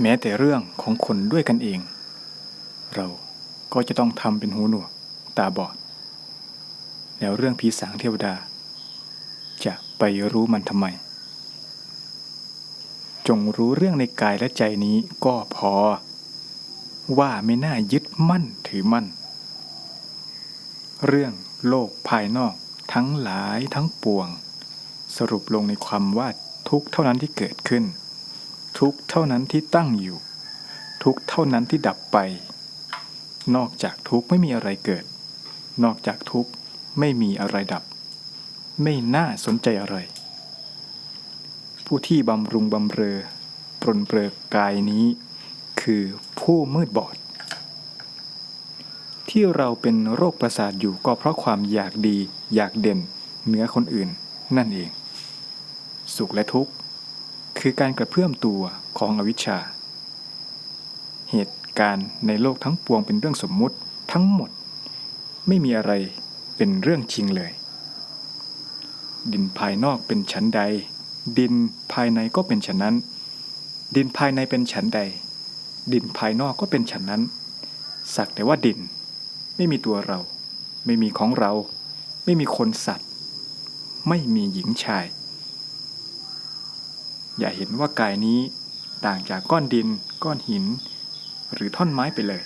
แม้แต่เรื่องของคนด้วยกันเอง เราก็จะต้องทำเป็นหูหนวกตาบอด แล้วเรื่องผีสางเทวดา จะไปรู้มันทำไม จงรู้เรื่องในกายและใจนี้ก็พอ ว่าไม่น่ายึดมั่นถือมั่น เรื่องโลกภายนอกทั้งหลายทั้งปวง สรุปลงในความว่าทุกเท่านั้นที่เกิดขึ้น ทุกเท่านั้นที่ตั้งอยู่ ทุกเท่านั้นที่ดับไป นอกจากทุกไม่มีอะไรเกิด นอกจากทุกไม่มีอะไรดับ ไม่น่าสนใจอะไร ผู้ที่บำรุงบำเรอปรนเปรอกายนี้ คือผู้มืดบอด ที่เราเป็นโรคประสาทอยู่ก็เพราะความอยากดี อยากเด่นเหนือคนอื่นนั่นเอง สุขและทุกข์ คือการกระเพื่อมตัวของอวิชชา เหตุการณ์ในโลกทั้งปวงเป็นเรื่องสมมุติทั้งหมด ไม่มีอะไรเป็นเรื่องจริงเลย ดินภายนอกเป็นชั้นใด ดินภายในก็เป็นฉันนั้น ดินภายในเป็นฉันใด ดินภายนอกก็เป็นฉันนั้น สักแต่ว่าดิน ไม่มีตัวเรา ไม่มีของเรา ไม่มีคนสัตว์ ไม่มีหญิงชาย อย่าเห็นว่ากายนี้ต่างจากก้อนดิน ก้อนหิน หรือท่อนไม้ไปเลย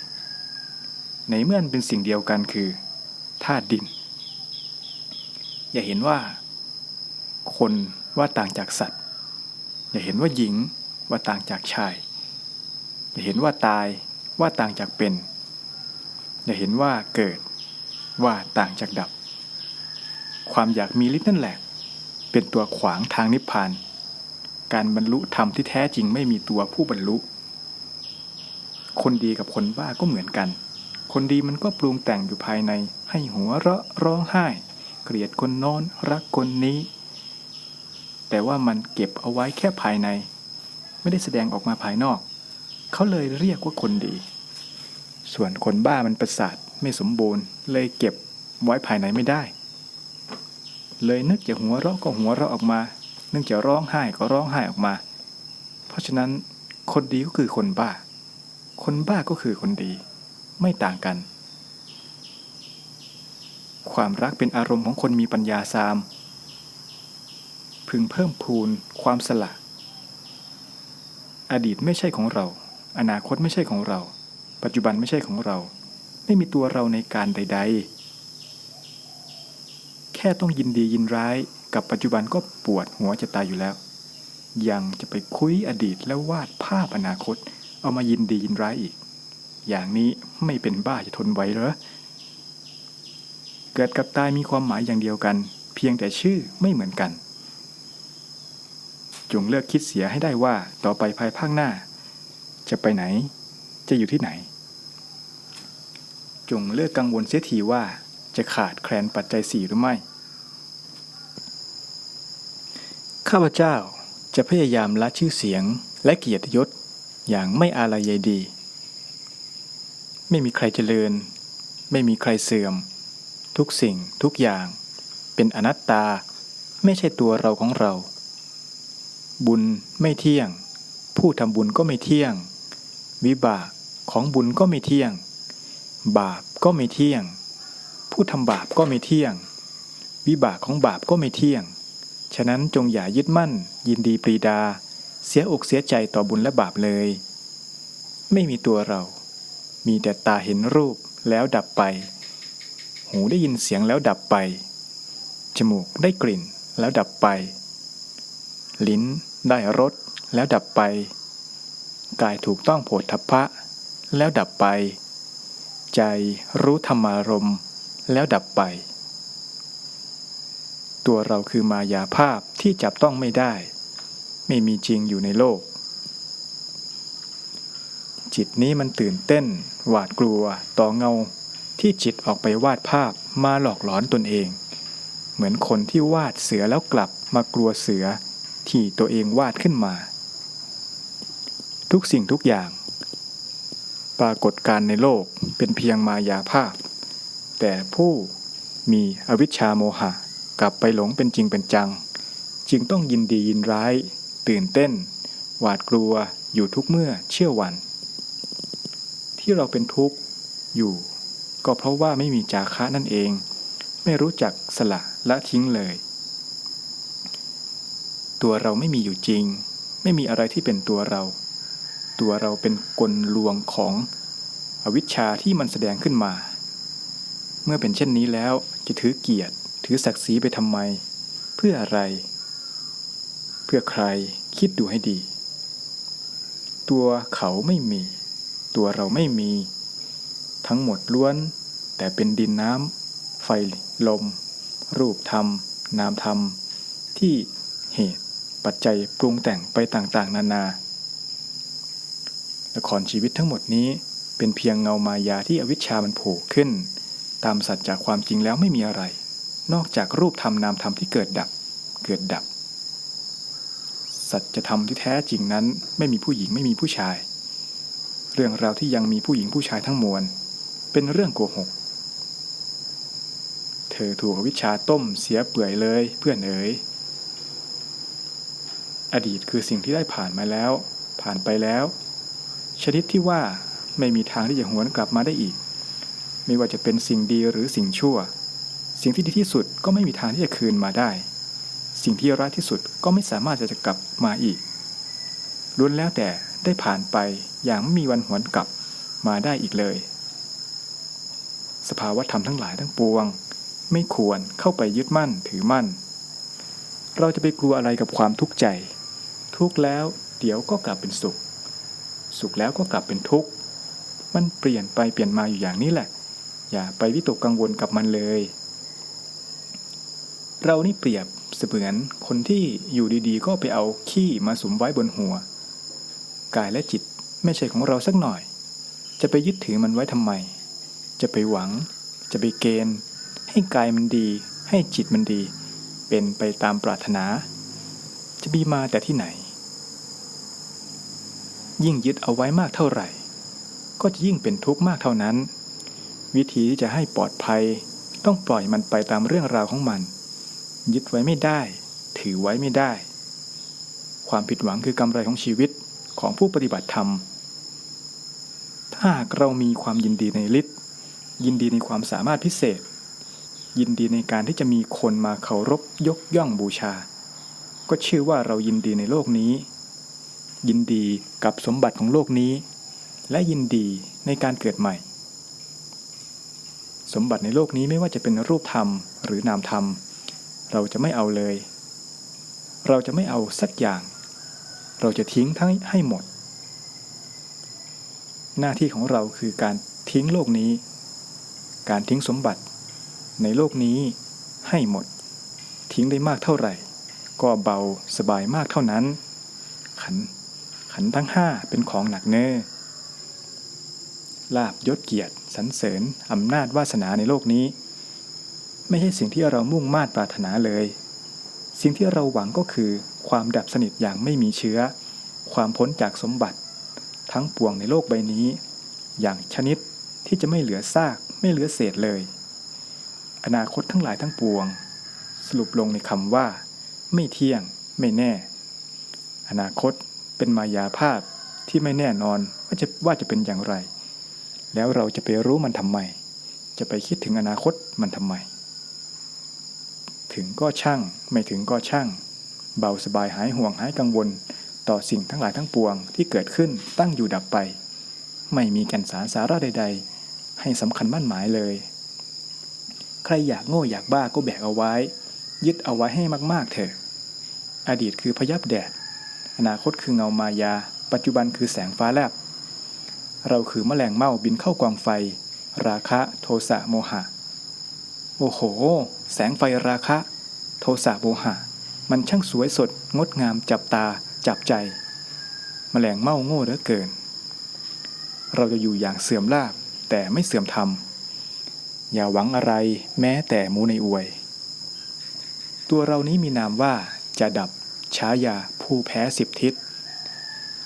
ในเมื่อันเป็นสิ่งเดียวกันคือธาตุดิน อย่าเห็นว่า คนว่าต่างจากสัตว์ อย่าเห็นว่าหญิงว่าต่างจากชาย อย่าเห็นว่าตายว่าต่างจากเป็น อย่าเห็นว่าเกิดว่าต่างจากดับ ความอยากมีฤทธิ์นั่นแหละ เป็นตัวขวางทางนิพพาน การบรรลุธรรมที่แท้จริงไม่มีตัวผู้บรรลุ คนดีกับคนบ้าก็เหมือนกัน คนดีมันก็ปรุงแต่งอยู่ภายใน ให้หัวเราะร้องไห้ เกลียดคนโน้นรักคนนี้ แต่ว่ามันเก็บเอาไว้แค่ภายใน ไม่ได้แสดงออกมาภายนอก เขาเลยเรียกว่าคนดี ส่วนคนบ้ามันประสาทไม่สมบูรณ์ เลยเก็บไว้ภายในไม่ได้ เลยนึกจะหัวเราะก็หัวเราะออกมา นึกจะร้องไห้ก็ร้องไห้ออกมา เพราะฉะนั้นคนดีก็คือคนบ้า คนบ้าก็คือคนดี ไม่ต่างกัน ความรักเป็นอารมณ์ของคนมีปัญญาสาม พึงเพิ่มพูนความสละอดีตไม่ใช่ของเรา อนาคตไม่ใช่ของเรา ปัจจุบันไม่ใช่ของเรา ไม่มีตัวเราในการใด ๆ แค่ต้องยินดียินร้าย กับปัจจุบันก็ปวดหัวจะตายอยู่แล้ว ยังจะไปคุยอดีตแล้ววาดภาพอนาคต เอามายินดียินร้ายอีก อย่างนี้ไม่เป็นบ้าจะทนไหวเหรอเกิดกับตายมีความหมายอย่างเดียวกัน เพียงแต่ชื่อไม่เหมือนกัน จงเลิกคิดเสียให้ได้ว่าต่อไปภายภาคหน้า จะไปไหน จะอยู่ที่ไหน จงเลิกกังวลเสียทีว่าจะขาดแคลนปัจจัยสี่หรือไม่ ข้าพเจ้าจะพยายามละชื่อเสียงและเกียรติยศอย่างไม่อาลัยใยดี ไม่มีใครเจริญ ไม่มีใครเสื่อม ทุกสิ่งทุกอย่าง เป็นอนัตตาไม่ใช่ตัวเราของเรา บุญไม่เที่ยง ผู้ทำบุญก็ไม่เที่ยง วิบากของบุญก็ไม่เที่ยง บาปก็ไม่เที่ยง ผู้ทำบาปก็ไม่เที่ยง วิบากของบาปก็ไม่เที่ยง ฉะนั้นจงอย่ายึดมั่น ยินดีปรีดา เสียอกเสียใจต่อบุญและบาปเลย ไม่มีตัวเรา มีแต่ตาเห็นรูปแล้วดับไป หูได้ยินเสียงแล้วดับไป จมูกได้กลิ่นแล้วดับไป ลิ้นได้รสแล้วดับไป กายถูกต้องโผฏฐัพพะ แล้วดับไป ใจรู้ธรรมารมแล้วดับไป ตัวเราคือมายาภาพที่จับต้องไม่ได้ ไม่มีจริงอยู่ในโลก จิตนี้มันตื่นเต้น หวาดกลัว ต่อเงา ที่จิตออกไปวาดภาพมาหลอกหลอนตนเอง เหมือนคนที่วาดเสือแล้วกลับมากลัวเสือที่ตัวเองวาดขึ้นมา ทุกสิ่งทุกอย่าง ปรากฏการในโลกเป็นเพียงมายาภาพ แต่ผู้มีอวิชชาโมหะ กลับไปหลงเป็นจริงเป็นจัง จึงต้องยินดียินร้าย ตื่นเต้น หวาดกลัวอยู่ทุกเมื่อเชื่อวัน ที่เราเป็นทุกข์อยู่ ก็เพราะว่าไม่มีจาคะนั่นเอง ไม่รู้จักสละละทิ้งเลย ตัวเราไม่มีอยู่จริง ไม่มีอะไรที่เป็นตัวเรา ตัวเราเป็นกลลวงของอวิชชาที่มันแสดงขึ้นมา เมื่อเป็นเช่นนี้แล้วจะถือเกียรติ ถือศักดิ์ศรีไปทำไม เพื่ออะไร เพื่อใครคิดดูให้ดี ตัวเขาไม่มี ตัวเราไม่มี ทั้งหมดล้วน แต่เป็นดินน้ำไฟลม รูปธรรม นามธรรม ที่เหตุปัจจัยปรุงแต่งไปต่างๆ นานา ละครชีวิตทั้งหมดนี้เป็นเพียงเงามายาที่อวิชชามันโผล่ขึ้น ตามสัจจากความจริงแล้วไม่มีอะไร นอกจากรูปธรรมนามธรรมที่เกิดดับ เกิดดับ สัจธรรมที่แท้จริงนั้นไม่มีผู้หญิงไม่มีผู้ชาย เรื่องราวที่ยังมีผู้หญิงผู้ชายทั้งมวล เป็นเรื่องโกหก เธอถูกวิชชาต้มเสียเปื่อยเลยเพื่อนเอ๋ย อดีตคือสิ่งที่ได้ผ่านมาแล้ว ผ่านไปแล้ว ชนิดที่ว่าไม่มีทางที่จะหวนกลับมาได้อีก ไม่ว่าจะเป็นสิ่งดีหรือสิ่งชั่ว สิ่งที่ดีที่สุดก็ไม่มีทางที่จะคืนมาได้ สิ่งที่ร้ายที่สุดก็ไม่สามารถจะกลับมาอีกล้วนแล้วแต่ได้ผ่านไปอย่างไม่มีวันหวนกลับมาได้อีกเลย สภาวะธรรมทั้งหลายทั้งปวง ไม่ควรเข้าไปยึดมั่นถือมั่น เราจะไปกลัวอะไรกับความทุกข์ใจ ทุกข์แล้วเดี๋ยวก็กลับเป็นสุข สุขแล้วก็กลับเป็นทุกข์ มันเปลี่ยนไปเปลี่ยนมาอยู่อย่างนี้แหละ อย่าไปวิตกกังวลกับมันเลย เรานี่เปรียบเสมือนคนที่อยู่ดีๆ ก็ไปเอาขี้มาสุมไว้บนหัว กายและจิตไม่ใช่ของเราสักหน่อย จะไปยึดถือมันไว้ทำไม จะไปหวัง จะไปเกณฑ์ ให้กายมันดี ให้จิตมันดี เป็นไปตามปรารถนา จะมีมาแต่ที่ไหน ยิ่งยึดเอาไว้มากเท่าไหร่ ก็จะยิ่งเป็นทุกข์มากเท่านั้น วิธีที่จะให้ปลอดภัยต้องปล่อยมันไปตามเรื่องราวของมัน ยึดไว้ไม่ได้ ถือไว้ไม่ได้ ความผิดหวังคือกำไรของชีวิตของผู้ปฏิบัติธรรม ถ้าหากเรามีความยินดีในฤทธิ์ยินดีในความสามารถพิเศษ ยินดีในการที่จะมีคนมาเคารพยกย่องบูชา ก็ชื่อว่าเรายินดีในโลกนี้ ยินดีกับสมบัติของโลกนี้ และยินดีในการเกิดใหม่ สมบัติในโลกนี้ไม่ว่าจะเป็นรูปธรรมหรือนามธรรม เราจะไม่เอาเลย เราจะไม่เอาสักอย่าง เราจะทิ้งทั้งให้หมด หน้าที่ของเราคือการทิ้งโลกนี้ การทิ้งสมบัติ ในโลกนี้ให้หมด ทิ้งได้มากเท่าไหร่ ก็เบาสบายมากเท่านั้น ขันขันทั้งห้าเป็นของหนักเน้อลาบยศเกียรติสรรเสริญอำนาจวาสนาในโลกนี้ ไม่ใช่สิ่งที่เรามุ่งมา่ปรารถนาเลย สิ่งที่เราหวังก็คือ ความดับสนิทอย่างไม่มีเชื้อ ความพ้นจากสมบัติ ทั้งปวงในโลกใบนี้ อย่างชนิดที่จะไม่เหลือซาก ไม่เหลือเศษเลย อนาคตทั้งหลายทั้งปวง สรุปลงในคำว่า ไม่เที่ยง ไม่แน่ อนาคตเป็นมายาภาพที่ไม่แน่นอนว่าจะว่าจะเป็นอย่างไร แล้วเราจะไปรู้มันทำไม จะไปคิดถึงอนาคตมันทำไม ถึงก็ช่าง ไม่ถึงก็ช่าง เบาสบายหายห่วงหายกังวล ต่อสิ่งทั้งหลายทั้งปวงที่เกิดขึ้นตั้งอยู่ดับไป ไม่มีแก่นสารสาระใด ๆ ให้สำคัญมั่นหมายเลย ใครอยากโง่อยากบ้าก็แบกเอาไว้ ยึดเอาไว้ให้มากๆเถอะ อดีตคือพยับแดด อนาคตคือเงามายา ปัจจุบันคือแสงฟ้าแลบเราคือแมลงเม่าบินเข้ากองไฟ ราคะโทสะโมหะ โอ้โห แสงไฟราคะ โทสะโมหะ มันช่างสวยสดงดงามจับตาจับใจแมลงเม่าโง่เหลือเกิน เราจะอยู่อย่างเสื่อมลาบแต่ไม่เสื่อมธรรม อย่าหวังอะไรแม้แต่มูในอวย ตัวเรานี้มีนามว่าจะดับฉายาผู้แพ้สิบทิศ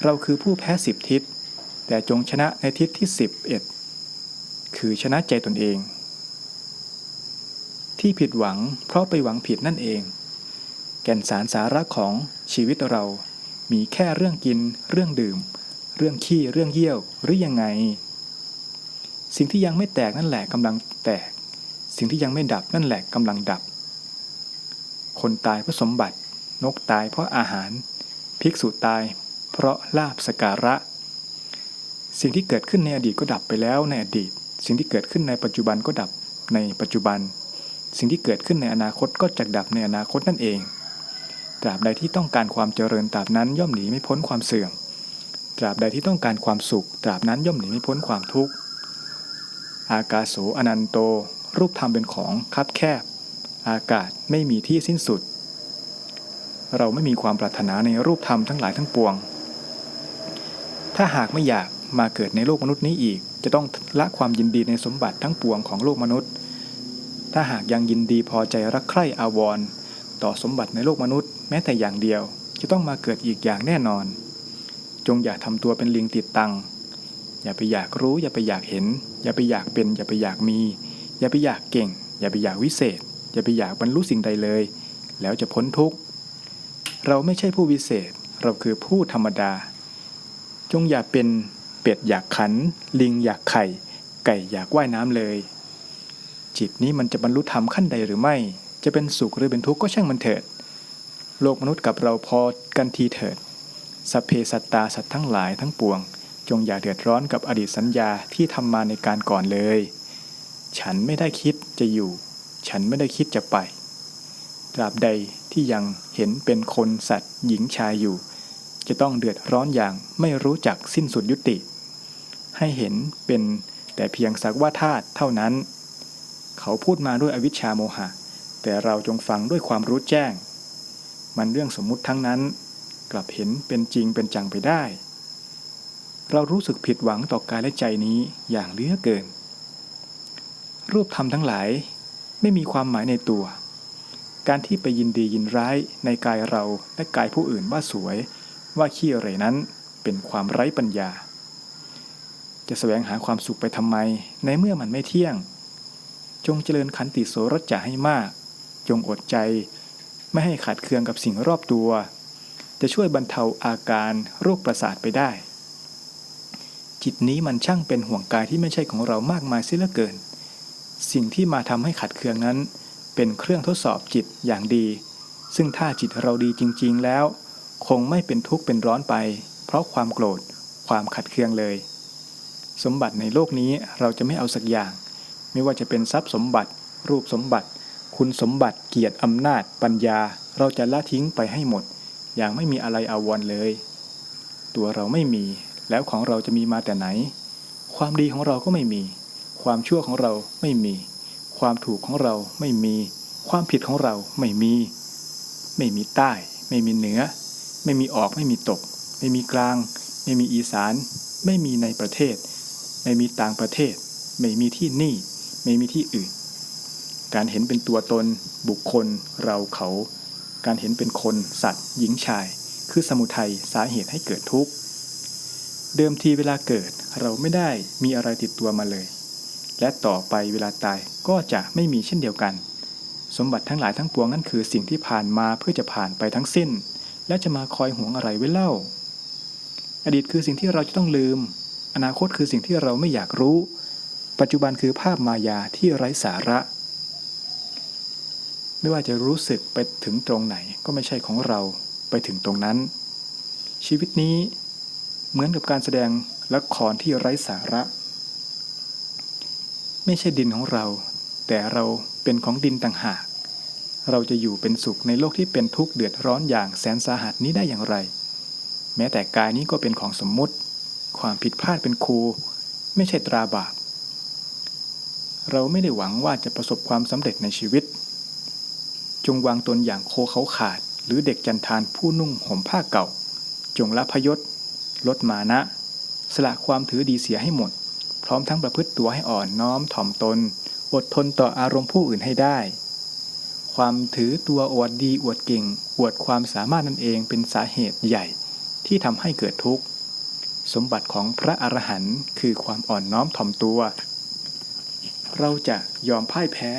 เราคือผู้แพ้สิบทิศ แต่จงชนะในทิศที่สิบเอ็ดคือชนะใจตนเอง ที่ผิดหวังเพราะไปหวังผิดนั่นเอง แก่นสารสาระของชีวิตเรา มีแค่เรื่องกิน เรื่องดื่ม เรื่องขี้เรื่องเยี่ยวหรือยังไง สิ่งที่ยังไม่แตกนั่นแหละกำลังแตก สิ่งที่ยังไม่ดับนั่นแหละกำลังดับ คนตายเพราะสมบัติ นกตายเพราะอาหาร ภิกษุตายเพราะลาบสการะ สิ่งที่เกิดขึ้นในอดีตก็ดับไปแล้วในอดีต สิ่งที่เกิดขึ้นในปัจจุบันก็ดับในปัจจุบัน สิ่งที่เกิดขึ้นในอนาคตก็จะดับในอนาคตนั่นเองตราบใดที่ต้องการความเจริญตราบนั้นย่อมหนีไม่พ้นความเสื่อม ตราบใดที่ต้องการความสุข ตราบนั้นย่อมหนีไม่พ้นความทุกข์ อากาโสอนันโต รูปธรรมเป็นของคับแคบ อากาศไม่มีที่สิ้นสุด เราไม่มีความปรารถนาในรูปธรรมทั้งหลายทั้งปวง ถ้าหากไม่อยากมาเกิดในโลกมนุษย์นี้อีก จะต้องละความยินดีในสมบัติทั้งปวงของโลกมนุษย์ ถ้าหากยังยินดีพอใจรักใคร่อาวรณ์ต่อสมบัติในโลกมนุษย์ แม้แต่อย่างเดียว จะต้องมาเกิดอีกอย่างแน่นอน จงอย่าทำตัวเป็นลิงติดตัง อย่าไปอยากรู้ อย่าไปอยากเห็น อย่าไปอยากเป็น อย่าไปอยากมี อย่าไปอยากเก่ง อย่าไปอยากวิเศษ อย่าไปอยากบรรลุสิ่งใดเลย แล้วจะพ้นทุกข์ เราไม่ใช่ผู้วิเศษ เราคือผู้ธรรมดา จงอย่าเป็นเป็ดอยากขัน ลิงอยากไข่ ไก่อยากว่ายน้ำเลย จิตนี้มันจะบรรลุธรรมขั้นใดหรือไม่ จะเป็นสุขหรือเป็นทุกข์ก็ช่างมันเถิด โลกมนุษย์กับเราพอกันทีเถิดสัพเพสัตตาสัตว์ทั้งหลายทั้งปวง จงอย่าเดือดร้อนกับอดีตสัญญาที่ทำมาในการก่อนเลย ฉันไม่ได้คิดจะอยู่ ฉันไม่ได้คิดจะไป ตราบใดที่ยังเห็นเป็นคนสัตว์ หญิงชายอยู่ จะต้องเดือดร้อนอย่างไม่รู้จักสิ้นสุดยุติ ให้เห็นเป็นแต่เพียงสักว่าธาตุเท่านั้น เขาพูดมาด้วยอวิชชาโมหะ แต่เราจงฟังด้วยความรู้แจ้ง มันเรื่องสมมุติทั้งนั้น กลับเห็นเป็นจริงเป็นจังไปได้ เรารู้สึกผิดหวังต่อกายและใจนี้อย่างเลือเกิน รูปธรรมทั้งหลายไม่มีความหมายในตัว การที่ไปยินดียินร้ายในกายเราและกายผู้อื่นว่าสวย ว่าขี้เหร่นั้นเป็นความไร้ปัญญา จะแสวงหาความสุขไปทำไมในเมื่อมันไม่เที่ยง จงเจริญขันติโสรจะให้มาก จงอดใจ ไม่ให้ขาดเคืองกับสิ่งรอบตัว จะช่วยบรรเทาอาการโรคประสาทไปได้ จิตนี้มันช่างเป็นห่วงกายที่ไม่ใช่ของเรามากมายเสียเหลือเกิน สิ่งที่มาทำให้ขัดเคืองนั้น เป็นเครื่องทดสอบจิตอย่างดี ซึ่งถ้าจิตเราดีจริง ๆแล้ว คงไม่เป็นทุกข์เป็นร้อนไป เพราะความโกรธความขัดเคืองเลย สมบัติในโลกนี้เราจะไม่เอาสักอย่าง ไม่ว่าจะเป็นทรัพย์สมบัติ รูปสมบัติ คุณสมบัติเกียรติอำนาจ ปัญญา เราจะละทิ้งไปให้หมด อย่างไม่มีอะไรอาวรเลย ตัวเราไม่มี แล้วของเราจะมีมาแต่ไหน ความดีของเราก็ไม่มี ความชั่วของเราไม่มี ความถูกของเราไม่มี ความผิดของเราไม่มี ไม่มีใต้ ไม่มีเหนือ ไม่มีออกไม่มีตก ไม่มีกลาง ไม่มีอีสาน ไม่มีในประเทศ ไม่มีต่างประเทศ ไม่มีที่นี่ ไม่มีที่อื่น การเห็นเป็นตัวตน บุคคล เราเขา การเห็นเป็นคน สัตว์ หญิงชาย คือสมุทัยสาเหตุให้เกิดทุกข์ เดิมทีเวลาเกิดเราไม่ได้มีอะไรติดตัวมาเลย และต่อไปเวลาตายก็จะไม่มีเช่นเดียวกัน สมบัติทั้งหลายทั้งปวงนั่นคือสิ่งที่ผ่านมาเพื่อจะผ่านไปทั้งสิ้น และจะมาคอยห่วงอะไรไว้เล่า อดีตคือสิ่งที่เราจะต้องลืม อนาคตคือสิ่งที่เราไม่อยากรู้ ปัจจุบันคือภาพมายาที่ไร้สาระ ไม่ว่าจะรู้สึกไปถึงตรงไหนก็ไม่ใช่ของเราไปถึงตรงนั้น ชีวิตนี้เหมือนกับการแสดงละครที่ไร้สาระ ไม่ใช่ดินของเรา แต่เราเป็นของดินต่างหาก เราจะอยู่เป็นสุขในโลกที่เป็นทุกข์เดือดร้อนอย่างแสนสาหัสนี้ได้อย่างไร แม้แต่กายนี้ก็เป็นของสมมุติ ความผิดพลาดเป็นครู ไม่ใช่ตราบาป เราไม่ได้หวังว่าจะประสบความสำเร็จในชีวิต จงวางตนอย่างโคเขาขาด หรือเด็กจันทานผู้นุ่งห่มผ้าเก่า จงละพยศ ลดมานะ สละความถือดีเสียให้หมด พร้อมทั้งประพฤติตัวให้อ่อนน้อมถ่อมตน อดทนต่ออารมณ์ผู้อื่นให้ได้ ความถือตัวอวดดีอวดเก่ง อวดความสามารถนั่นเองเป็นสาเหตุใหญ่ ที่ทำให้เกิดทุกข์ สมบัติของพระอรหันต์คือความอ่อนน้อมถ่อมตัว เราจะยอมพ่ายแพ้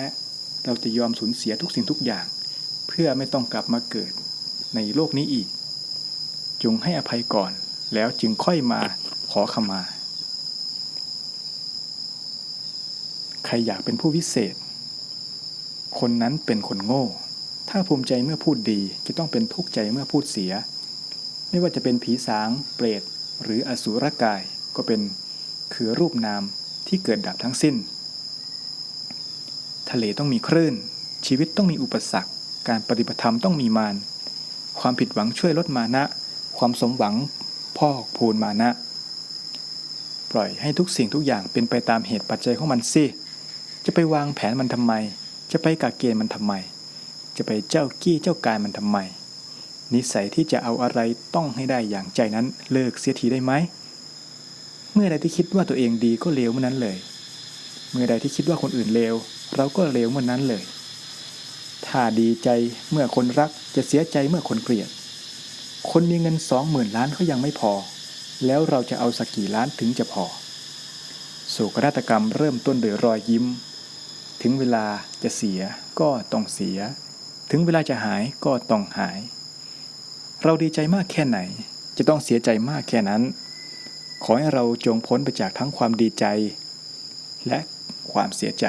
เราจะยอมสูญเสียทุกสิ่งทุกอย่าง เพื่อไม่ต้องกลับมาเกิดในโลกนี้อีก จงให้อภัยก่อน แล้วจึงค่อยมาขอขมา ใครอยากเป็นผู้วิเศษ คนนั้นเป็นคนโง่ ถ้าภูมิใจเมื่อพูดดีจะต้องเป็นทุกข์ใจเมื่อพูดเสีย ไม่ว่าจะเป็นผีสาง เปรต หรืออสุรกายก็เป็นคือรูปนามที่เกิดดับทั้งสิ้น ทะเลต้องมีคลื่น ชีวิตต้องมีอุปสรรค การปฏิบัติธรรมต้องมีมารความผิดหวังช่วยลดมานะ ความสมหวังพอกพูนมานะ ปล่อยให้ทุกสิ่งทุกอย่างเป็นไปตามเหตุปัจจัยของมันสิ จะไปวางแผนมันทำไม จะไปกาเกณฑ์มันทำไม จะไปเจ้ากี้เจ้ากายมันทำไม นิสัยที่จะเอาอะไรต้องให้ได้อย่างใจนั้นเลิกเสียทีได้ไหม เมื่อใดที่คิดว่าตัวเองดีก็เลวเมื่อนั้นเลย เมื่อใดที่คิดว่าคนอื่นเลว เราก็เลวเมื่อนนั้นเลย ถ้าดีใจเมื่อคนรักจะเสียใจเมื่อคนเกลียด คนมีเงินสองหมื่นล้านก็ยังไม่พอ แล้วเราจะเอาสักกี่ล้านถึงจะพอโศกนาฏกรรมเริ่มต้นโดยรอยยิ้ม ถึงเวลาจะเสียก็ต้องเสีย ถึงเวลาจะหายก็ต้องหาย เราดีใจมากแค่ไหน จะต้องเสียใจมากแค่นั้น ขอให้เราจงพ้นไปจากทั้งความดีใจ และความเสียใจ